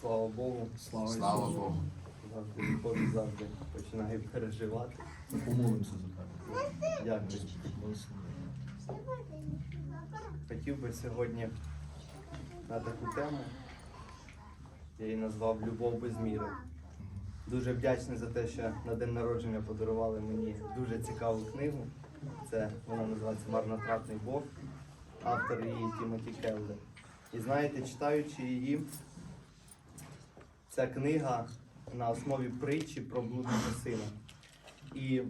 Слава Богу, Слава, Слава Богу. завжди виходить, завжди починаю переживати. Помолимося за тебе. Дякую. Хотів би сьогодні на таку тему. Я її назвав Любов без міри. Дуже вдячний за те, що на день народження подарували мені дуже цікаву книгу. Це вона називається Марнотратний Бог, автор її Тімоті Келлер. І знаєте, читаючи її, ця книга на основі притчі про блудного сина. І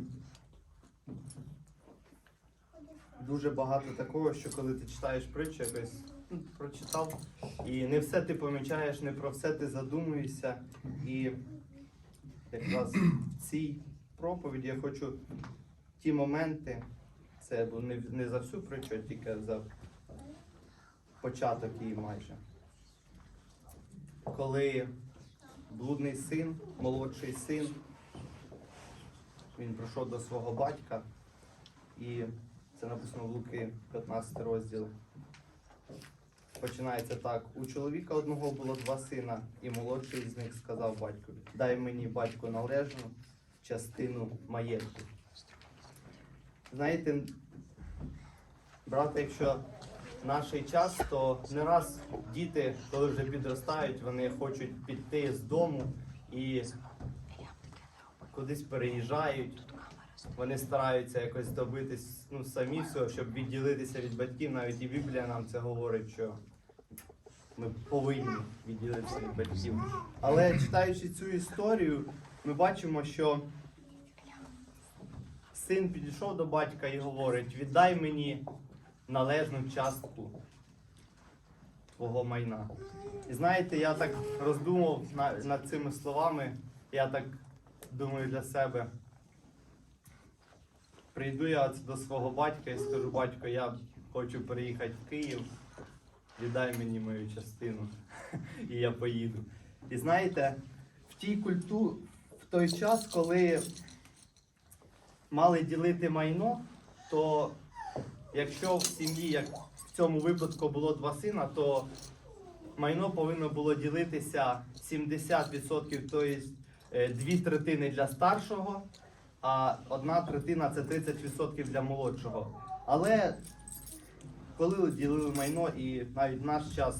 дуже багато такого, що коли ти читаєш притчу, якось ну, прочитав, і не все ти помічаєш, не про все ти задумуєшся. І якраз в цій проповіді я хочу ті моменти, це бо не, не за всю притчу, а тільки за початок її майже. Коли блудний син, молодший син, він прийшов до свого батька, і це написано в Луки 15 розділ. Починається так. У чоловіка одного було два сина, і молодший з них сказав батькові: Дай мені батько належну частину маєтку. Знаєте, брате, якщо наш час, то не раз діти, коли вже підростають, вони хочуть піти з дому і кудись переїжджають. Вони стараються якось добитись ну, самі всього, щоб відділитися від батьків. Навіть і Біблія нам це говорить, що ми повинні відділитися від батьків. Але читаючи цю історію, ми бачимо, що син підійшов до батька і говорить: віддай мені належну частку твого майна. І знаєте, я так роздумав над цими словами, я так думаю для себе. Прийду я до свого батька і скажу, батько, я хочу переїхати в Київ, віддай мені мою частину, і я поїду. І знаєте, в тій культурі, в той час, коли мали ділити майно, то якщо в сім'ї, як в цьому випадку було два сина, то майно повинно було ділитися 70%, тобто е, дві третини для старшого, а одна третина це 30% для молодшого. Але коли ділили майно, і навіть в наш час,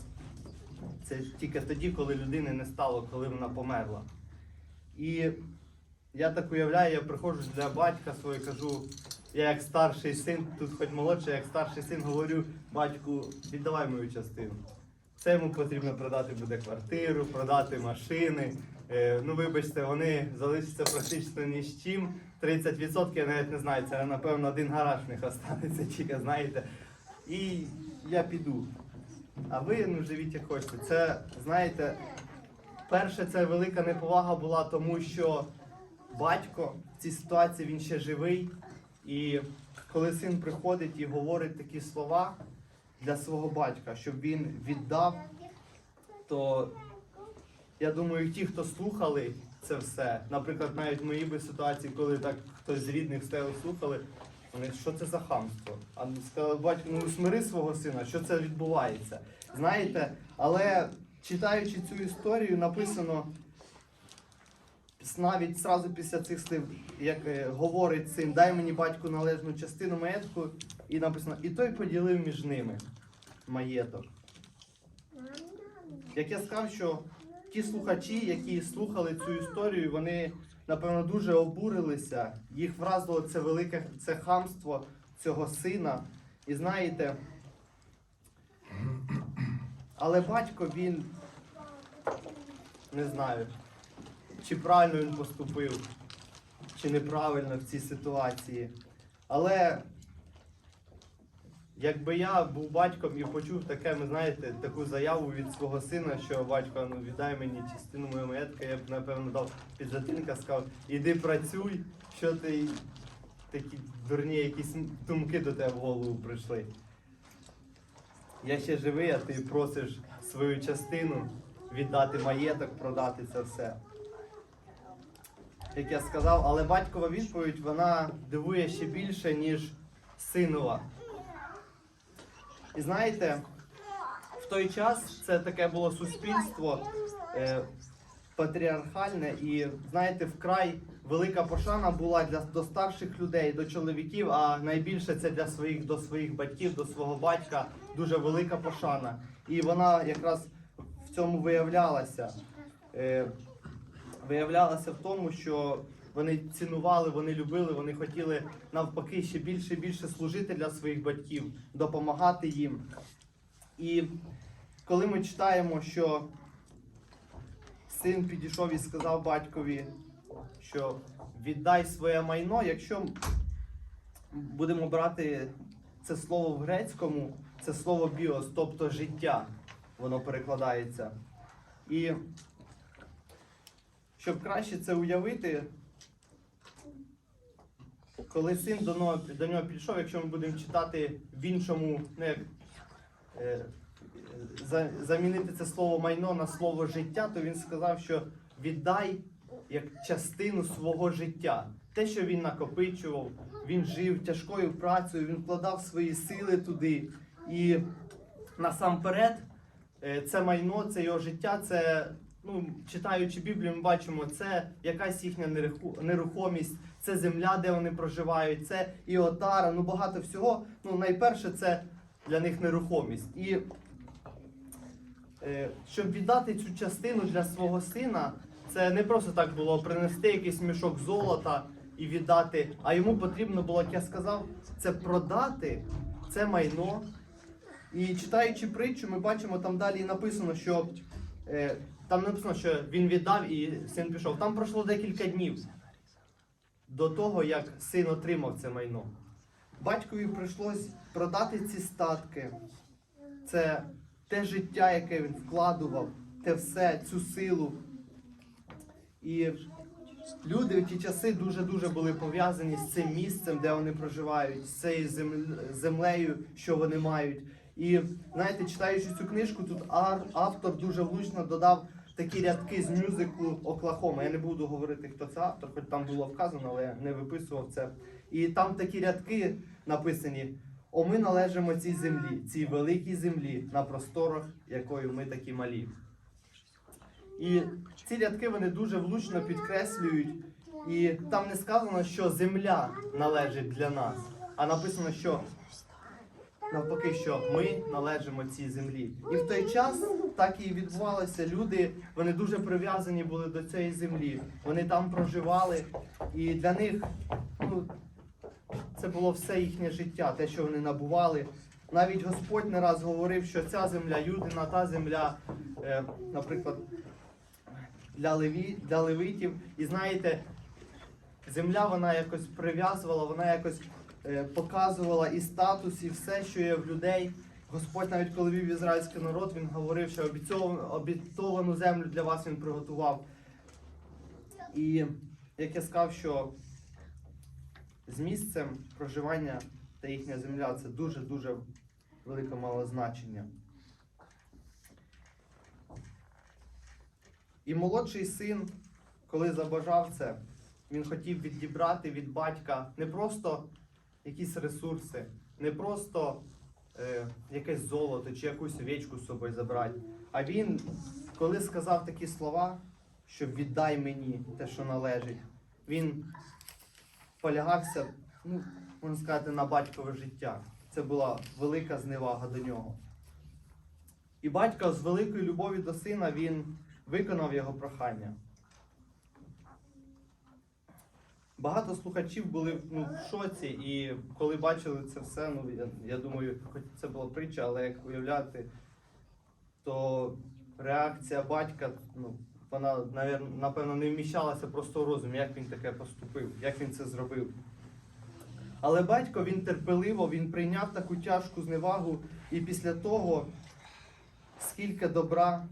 це тільки тоді, коли людини не стало, коли вона померла. І я так уявляю, я приходжу для батька свого і кажу, я як старший син, тут хоч молодший, як старший син говорю, батьку, віддавай мою частину. Це йому потрібно продати буде квартиру, продати машини. Е, ну, вибачте, вони залишаться практично ні з чим. 30% я навіть не знаю, це напевно один гараж в них останеться, тільки знаєте. І я піду. А ви ну живіть як хочете. Це, знаєте, перше, це велика неповага була, тому що батько в цій ситуації він ще живий. І коли син приходить і говорить такі слова для свого батька, щоб він віддав, то я думаю, ті, хто слухали це все, наприклад, навіть в моїй би ситуації, коли так хтось з рідних стояв слухали, вони що це за хамство? А сказали, батько, ну смири свого сина, що це відбувається. Знаєте, але читаючи цю історію, написано навіть зразу після цих слів, як е, говорить син, дай мені батьку належну частину маєтку, і написано, і той поділив між ними маєток. Як я сказав, що ті слухачі, які слухали цю історію, вони напевно дуже обурилися. Їх вразило це велике це хамство цього сина. І знаєте, але батько він не знаю, чи правильно він поступив, чи неправильно в цій ситуації. Але якби я був батьком і почув таке, ви знаєте, таку заяву від свого сина, що батько, ну віддай мені частину моєї маєтка, я б напевно дав підзатинка, сказав, іди працюй, що ти такі дурні якісь думки до тебе в голову прийшли. Я ще живий, а ти просиш свою частину віддати маєток, продати це все. Як я сказав, але батькова відповідь вона дивує ще більше, ніж синова. І знаєте, в той час це таке було суспільство е, патріархальне, і знаєте, вкрай велика пошана була для до старших людей, до чоловіків, а найбільше це для своїх до своїх батьків, до свого батька. Дуже велика пошана. І вона якраз в цьому виявлялася. Е, виявлялася в тому, що вони цінували, вони любили, вони хотіли навпаки ще більше і більше служити для своїх батьків, допомагати їм. І коли ми читаємо, що син підійшов і сказав батькові, що віддай своє майно, якщо будемо брати це слово в грецькому, це слово біос, тобто життя, воно перекладається. І щоб краще це уявити, коли син до нього, до якщо ми будемо читати в іншому, ну е, за, замінити це слово майно на слово життя, то він сказав, що віддай як частину свого життя. Те, що він накопичував, він жив тяжкою працею, він вкладав свої сили туди. І насамперед, е, це майно, це його життя, це, ну, читаючи Біблію, ми бачимо, це якась їхня нерухомість, це земля, де вони проживають, це і отара, ну багато всього. Ну, найперше, це для них нерухомість. І е, щоб віддати цю частину для свого сина, це не просто так було принести якийсь мішок золота і віддати, а йому потрібно було, як я сказав, це продати це майно. І читаючи притчу, ми бачимо там далі написано, що е, там написано, що він віддав і син пішов. Там пройшло декілька днів до того, як син отримав це майно. Батькові прийшлось продати ці статки. Це те життя, яке він вкладував, те все, цю силу. І люди в ті часи дуже-дуже були пов'язані з цим місцем, де вони проживають, з цією землею, що вони мають. І знаєте, читаючи цю книжку, тут автор дуже влучно додав такі рядки з мюзиклу Оклахома. Я не буду говорити, хто це автор, хоч там було вказано, але я не виписував це. І там такі рядки написані: О, ми належимо цій землі, цій великій землі, на просторах, якою ми такі малі. І ці рядки вони дуже влучно підкреслюють. І там не сказано, що земля належить для нас, а написано, що навпаки, що ми належимо цій землі. І в той час так і відбувалося. Люди вони дуже прив'язані були до цієї землі. Вони там проживали, і для них ну, це було все їхнє життя, те, що вони набували. Навіть Господь не раз говорив, що ця земля юдина, та земля, е, наприклад, для, леві, для левитів. І знаєте, земля вона якось прив'язувала, вона якось показувала і статус, і все, що є в людей. Господь навіть коли вів ізраїльський народ, він говорив, що обітовану землю для вас він приготував. І як я сказав, що з місцем проживання та їхня земля це дуже-дуже велике мало значення. І молодший син, коли забажав це, він хотів відібрати від батька не просто якісь ресурси, не просто е, якесь золото чи якусь овечку з собою забрати. А він, коли сказав такі слова, що віддай мені те, що належить, він полягався, ну, можна сказати, на батькове життя. Це була велика зневага до нього. І батько з великої любові до сина він виконав його прохання. Багато слухачів були ну, в шоці, і коли бачили це все, ну я, я думаю, хоч це була притча, але як уявляти, то реакція батька, ну, вона, напевно, не вміщалася просто в розум, як він таке поступив, як він це зробив. Але батько він терпеливо, він прийняв таку тяжку зневагу, і після того, скільки добра,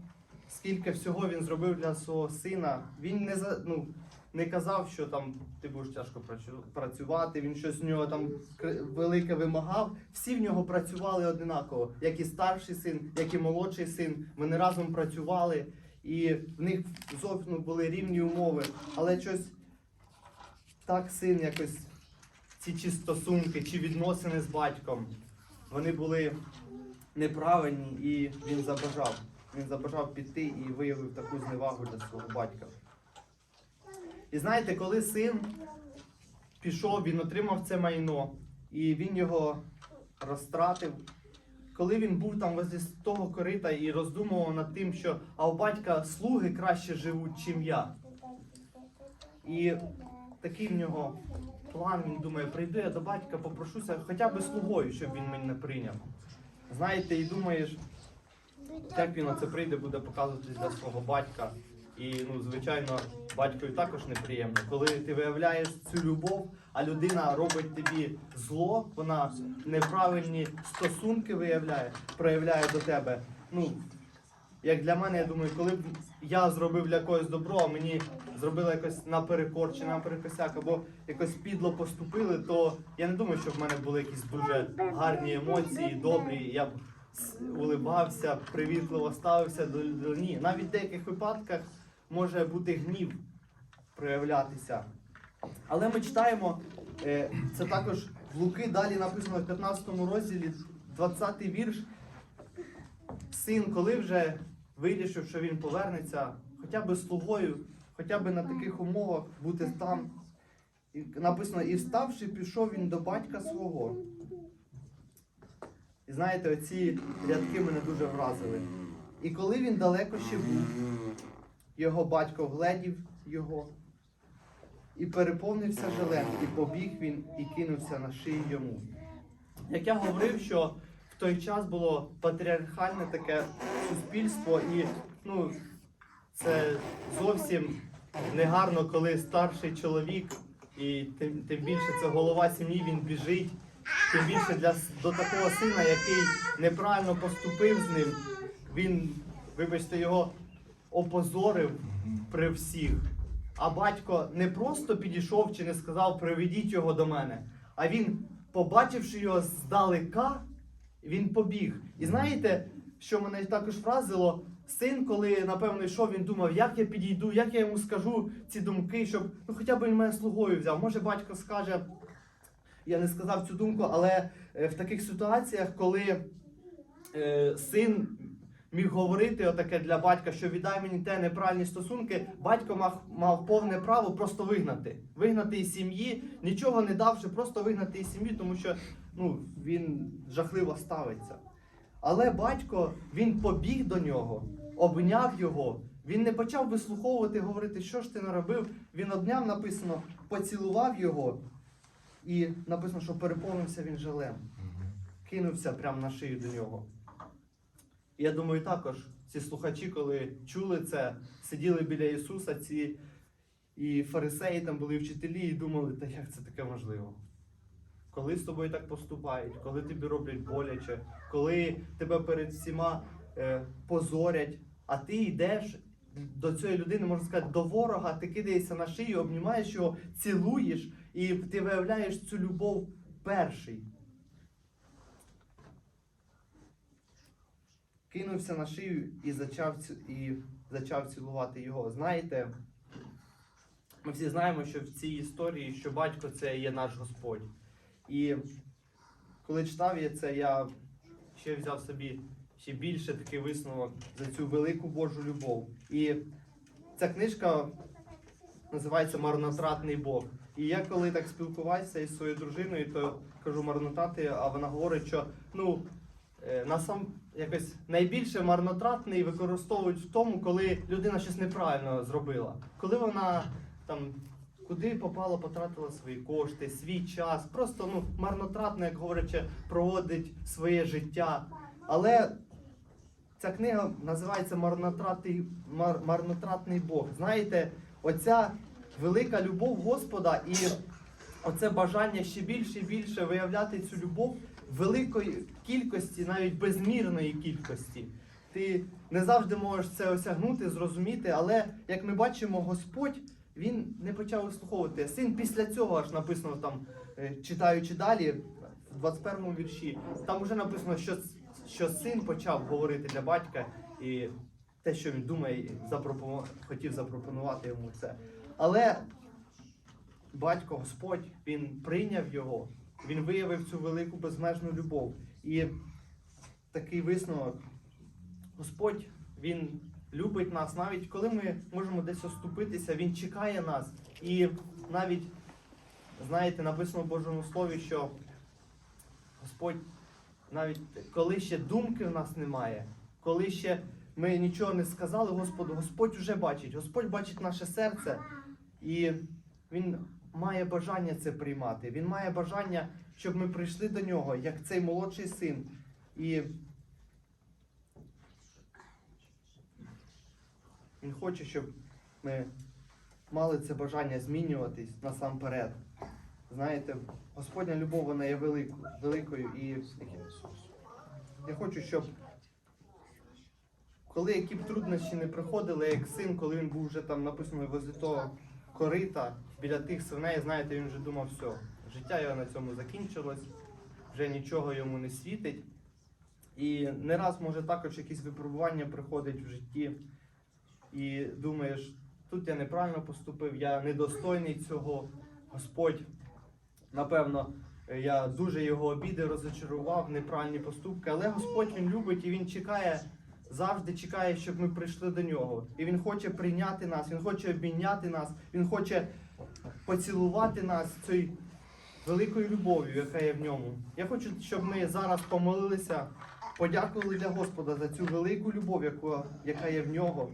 скільки всього він зробив для свого сина, він не ну, не казав, що там ти будеш тяжко працю- працювати, він щось з нього там велике вимагав. Всі в нього працювали одинаково, як і старший син, як і молодший син. Вони разом працювали, і в них зовсім ну, були рівні умови. Але щось так син якось ці чи стосунки, чи відносини з батьком, вони були неправильні, і він забажав. Він забажав піти і виявив таку зневагу для свого батька. І знаєте, коли син пішов, він отримав це майно, і він його розтратив. Коли він був там возле того корита і роздумував над тим, що а у батька слуги краще живуть, чим я. І такий в нього план, він думає, прийду я до батька, попрошуся хоча б слугою, щоб він мене прийняв. Знаєте, і думаєш, як він оце прийде, буде показувати для свого батька. І, ну, звичайно, батькові також неприємно. Коли ти виявляєш цю любов, а людина робить тобі зло, вона неправильні стосунки виявляє, проявляє до тебе. Ну, як для мене, я думаю, коли б я зробив для когось добро, а мені зробили якось наперекор чи наперекосяк, або якось підло поступили, то я не думаю, що в мене були якісь дуже гарні емоції, добрі. Я б улибався, привітливо ставився до людини. Навіть в деяких випадках може бути гнів проявлятися. Але ми читаємо, е, це також в Луки далі написано в 15 розділі, 20 вірш. Син, коли вже вирішив, що він повернеться, хоча б слугою, хоча б на таких умовах бути там. І написано, і вставши, пішов він до батька свого. І знаєте, оці рядки мене дуже вразили. І коли він далеко ще був, його батько вгледів його і переповнився жалем, і побіг він і кинувся на шию йому. Як я говорив, що в той час було патріархальне таке суспільство, і ну, це зовсім негарно, коли старший чоловік, і тим, тим більше це голова сім'ї, він біжить. Тим більше для, до такого сина, який неправильно поступив з ним, він, вибачте, його опозорив при всіх. А батько не просто підійшов чи не сказав приведіть його до мене, а він, побачивши його здалека, він побіг. І знаєте, що мене також вразило? Син, коли напевно йшов, він думав, як я підійду, як я йому скажу ці думки, щоб ну хоча б він мене слугою взяв. Може, батько скаже, я не сказав цю думку, але е, в таких ситуаціях, коли е, син міг говорити отаке для батька, що віддай мені те неправильні стосунки, батько мав, мав повне право просто вигнати. Вигнати із сім'ї, нічого не давши, просто вигнати із сім'ї, тому що ну, він жахливо ставиться. Але батько він побіг до нього, обняв його. Він не почав вислуховувати, говорити, що ж ти наробив. Він обняв, написано, поцілував його, і написано, що переповнився він жалем. Кинувся прямо на шию до нього. Я думаю, також ці слухачі, коли чули це, сиділи біля Ісуса, ці і фарисеї там були і вчителі, і думали, та як це таке можливо? Коли з тобою так поступають, коли тобі роблять боляче, коли тебе перед всіма е, позорять, а ти йдеш до цієї людини, можна сказати, до ворога, ти кидаєшся на шию, обнімаєш його, цілуєш, і ти виявляєш цю любов перший. Кинувся на шию і зачав, і зачав цілувати його. Знаєте, ми всі знаємо, що в цій історії, що батько це є наш Господь. І коли читав я це, я ще взяв собі ще більше такий висновок за цю велику Божу любов. І ця книжка називається Марнотратний Бог. І я коли так спілкувався із своєю дружиною, то кажу марнотрати, а вона говорить, що ну е, насам якось найбільше марнотратний використовують в тому, коли людина щось неправильно зробила. Коли вона там куди попало, потратила свої кошти, свій час, просто ну марнотратно, як говорячи, проводить своє життя. Але ця книга називається Марнотратний, мар, Марнотратний Бог. Знаєте, оця велика любов Господа і оце бажання ще більше і більше виявляти цю любов великої кількості, навіть безмірної кількості. Ти не завжди можеш це осягнути, зрозуміти, але як ми бачимо, Господь він не почав вислуховувати. Син після цього аж написано там, е, читаючи далі, в 21 вірші, там вже написано, що, що син почав говорити для батька і те, що він думає, запропону- хотів запропонувати йому це. Але батько Господь він прийняв його, він виявив цю велику безмежну любов. І такий висновок. Господь, Він любить нас, навіть коли ми можемо десь оступитися, Він чекає нас. І навіть, знаєте, написано в Божому Слові, що Господь, навіть коли ще думки в нас немає, коли ще ми нічого не сказали Господу, Господь вже бачить, Господь бачить наше серце, і Він має бажання це приймати. Він має бажання, щоб ми прийшли до нього, як цей молодший син. І він хоче, щоб ми мали це бажання змінюватись насамперед. Знаєте, Господня любов вона є великою, і я хочу, щоб коли які б труднощі не приходили, як син, коли він був вже там написано возле того корита біля тих свиней, знаєте, він вже думав, все, життя його на цьому закінчилось, вже нічого йому не світить. І не раз може також якісь випробування приходять в житті, і думаєш, тут я неправильно поступив, я недостойний цього. Господь, напевно, я дуже його обіди розочарував, неправильні поступки, але Господь він любить і він чекає, завжди чекає, щоб ми прийшли до нього. І він хоче прийняти нас, він хоче обміняти нас, він хоче поцілувати нас цією великою любов'ю, яка є в ньому. Я хочу, щоб ми зараз помолилися, подякували для Господа за цю велику любов, яка є в нього,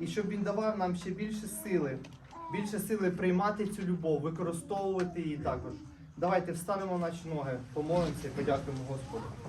і щоб він давав нам ще більше сили, більше сили приймати цю любов, використовувати її також. Давайте встанемо наші ноги, помолимося і подякуємо Господу.